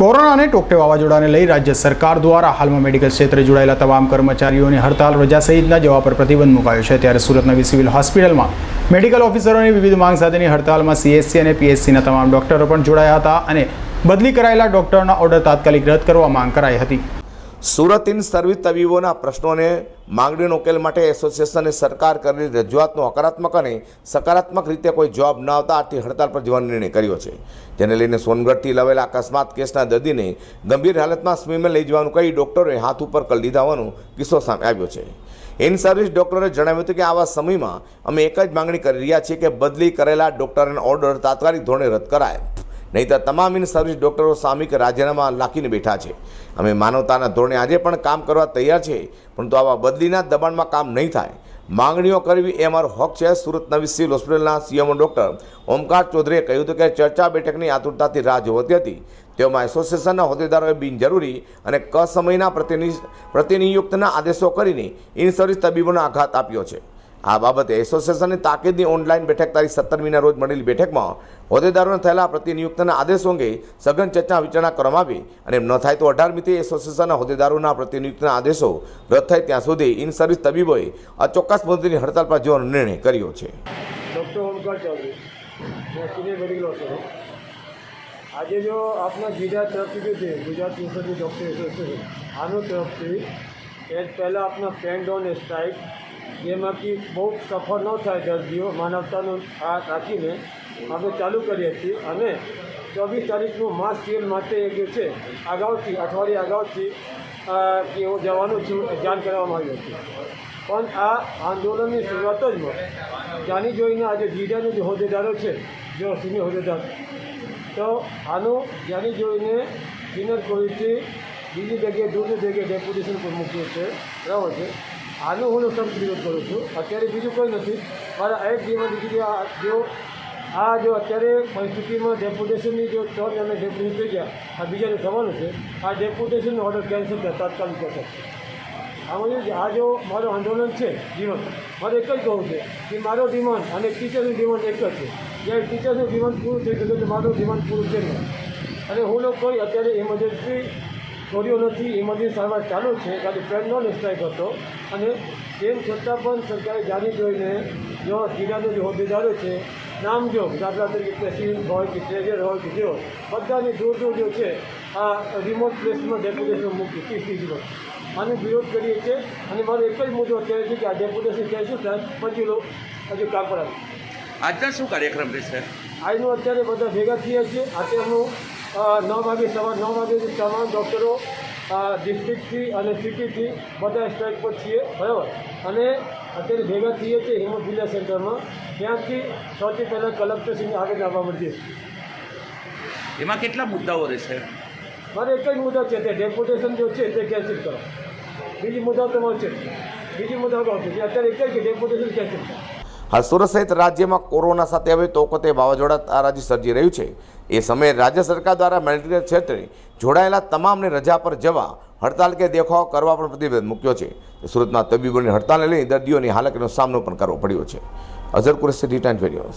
Corona અને ટોકટે વાવાઝોડાને લઈ રાજ્ય સરકાર દ્વારા હાલમાં મેડિકલ ક્ષેત્રે જોડાયેલા તમામ કર્મચારીઓની હડતાલ રજા સહિતના જવા પર પ્રતિબંધ મુકાયો છે. ત્યારે સુરત નવી સિવિલ હોસ્પિટલમાં મેડિકલ ઓફિસરોની વિવિધ માંગ સાથેની હડતાલમાં સીએસસી અને પીએચસીના તમામ ડોક્ટરો પણ જોડાયા હતા અને બદલી કરાયેલા ડોક્ટરના ઓર્ડર તાત્કાલિક રદ કરવા માંગ કરાઈ હતી. સુરત ઇન સર્વિસ તબીબોના પ્રશ્નોને માંગણીનો ઉકેલ માટે એસોસિએશને સરકાર કરેલી રજૂઆતનો હકારાત્મક અને સકારાત્મક રીતે કોઈ જવાબ ન આવતા આથી હડતાલ પર જવાનો નિર્ણય કર્યો છે. જેને લઈને સોનગઢથી લવેલા અકસ્માત કેસના દર્દીને ગંભીર હાલતમાં સ્મીમેલ લઈ જવાનું કહી ડૉક્ટરોએ હાથ ઉપર કરી લીધા હોવાનો કિસ્સો સામે આવ્યો છે. ઇન સર્વિસ ડૉક્ટરે જણાવ્યું હતું કે આવા સમયમાં અમે એક જ માંગણી કરી રહ્યા છીએ કે બદલી કરેલા ડોક્ટરના ઓર્ડર તાત્કાલિક ધોરણે રદ કરાય. નહીંતર તમામ ઇન સર્વિસ ડૉક્ટરો સામિક રાજીનામા લાખીને બેઠા છે. અમે માનવતાના ધોરણે આજે પણ કામ કરવા તૈયાર છે, પરંતુ આવા બદલીના દબાણમાં કામ નહીં થાય. માંગણીઓ કરવી એ અમારો હક છે, સુરત નવી સિવિલ હોસ્પિટલના સીએમઓ ડૉક્ટર ઓમકાર ચૌધરીએ કહ્યું હતું કે ચર્ચા બેઠકની આતુરતાથી રાહ જોવાતી હતી. તેઓમાં એસોસિએશનના હોદ્દેદારોએ બિનજરૂરી અને કસમયના પ્રતિનિ, પ્રતિનિયુક્તના આદેશો કરીને ઇન સર્વિસ તબીબોનો આઘાત આપ્યો છે. આ બાબતે એસોસિએશનની તાકીદની ઓનલાઈન બેઠક તારીખ સત્તરમીના રોજ મળેલી બેઠકમાં હોદ્દેદારોને થયેલા પ્રતિનિયુક્તના આદેશો અંગે સઘન ચર્ચા વિચારણા કરવામાં આવી અને ન થાય તો અઢારમીથી એસોસિએશનના હોદ્દેદારોના પ્રતિનિયુક્તના આદેશો રદ થાય ત્યાં સુધી ઇન સર્વિસ તબીબોએ અચોક્કસ મુદ્દેની હડતાલ પર જવાનો નિર્ણય કર્યો છે. આજે જો આપના બીજા તરફથી જે ગુજરાત યુનિવર્સિટી ડૉક્ટર એસોસિએશન, આનો તરફથી એ પહેલાં આપના પેન ઓન સ્ટ્રાઇક જેમાંથી બહુ સફળ ન થાય દર્દીઓ, માનવતાનો આ રાખીને આપણે ચાલુ કરીએ છીએ અને ચોવીસ તારીખનું માસ સેલ માટે જે છે, અગાઉથી, અઠવાડિયા અગાઉથી કે જવાનું છું, જાણ કરવામાં આવ્યું હતું. પણ આ આંદોલનની શરૂઆત જ જાણી જોઈને આજે જીડાના જે હોદ્દેદારો છે, જો સિનિયર હોદ્દેદાર, તો આનું જાણી જોઈને સિનિયર કોલેજથી બીજી જગ્યાએ દૂરની જગ્યાએ ડેપ્યુટેશન પર મૂક્યું છે. બરાબર છે? આનું હું સખ્ત વિરોધ કરું છું. અત્યારે બીજું કોઈ નથી. મારા એક જીવન દીકરી જો આ જો અત્યારે પરિસ્થિતિમાં ડેપ્યુટેશનની જો ત્રણ અને ડેપ્યુટેશન થઈ ગયા, આ બીજાને થવાનું છે. આ ડેપ્યુટેશનનો ઓર્ડર કેન્સલ થયા, તાત્કાલિક અસર આમાં આ જો મારો આંદોલન છે, જીવન, મારે એક જ કહું છે કે મારો ડિમાન્ડ અને ટીચરનું ડિમાન્ડ એક જ છે. જ્યારે ટીચરનું ડિમાન્ડ પૂરું થઈ ગયું તો મારું ડિમાન્ડ પૂરું છે નહીં. અને હું લોકો અત્યારે ઇમરજન્સી છોડ્યો નથી ઇમરજન્સી સારવાર ચાલુ છે. ખાલી પ્રેમનો સ્ટ્રાઇક હતો. અને તેમ છતાં પણ સરકારે જાણી જોઈને જો જિલ્લાનો જે હોદ્દેદારો છે નામ જો દાખલા તરીકે પ્રેસિડેન્ટ હોય કે ટ્રેઝર હોય કે જેઓ બધાની દૂર દૂર જો છે આ રિમોટ પ્લેસમાં ડેપ્યુટેશન મૂકી ત્રીસ ત્રીસમાં આનો વિરોધ કરીએ છીએ. અને મારો એક જ મુદ્દો અત્યારે છે કે આ ડેપ્યુટેશન ક્યાં શું થાય? પછી લો હજુ કામ આજના શું કાર્યક્રમ રહેશે? આજનું અત્યારે બધા ભેગા થયા છીએ. આજે હું નવ વાગે સવાર નવ વાગે તમામ ડૉક્ટરો ડિસ્ટ્રિક્ટથી અને સિટીથી બધા સ્ટ્રાઇક પર છીએ બરાબર? અને અત્યારે ભેગા થઈએ છીએ હિમોફિલિયા સેન્ટરમાં. ત્યાંથી સૌથી પહેલાં કલેક્ટરશ્રીને આગળ આવવા મળીએ એમાં કેટલા મુદ્દાઓ રહેશે? મારે એક જ મુદ્દો છે તે ડેપ્યુટેશન જો છે તે કેન્સલ કરો. બીજી મુદ્દા તમારો છે બીજી મુદ્દા કહો છે અત્યારે એક જ છે ડેપ્યુટેશન કેન્સલ કરો. હાલ સુરત સહિત રાજ્યમાં કોરોના સાથે હવે તોકતે વાવાઝોડા તારાજી સર્જી રહ્યું છે. એ સમયે રાજ્ય સરકાર દ્વારા મેડિકલ ક્ષેત્રે જોડાયેલા તમામને રજા પર જવા હડતાલ કે દેખાવ કરવા પણ પ્રતિબંધ મૂક્યો છે. સુરતમાં તબીબોની હડતાલને લઈને દર્દીઓની હાલતનો સામનો પણ કરવો પડ્યો છે. અઝર કુરેશી વીડિયો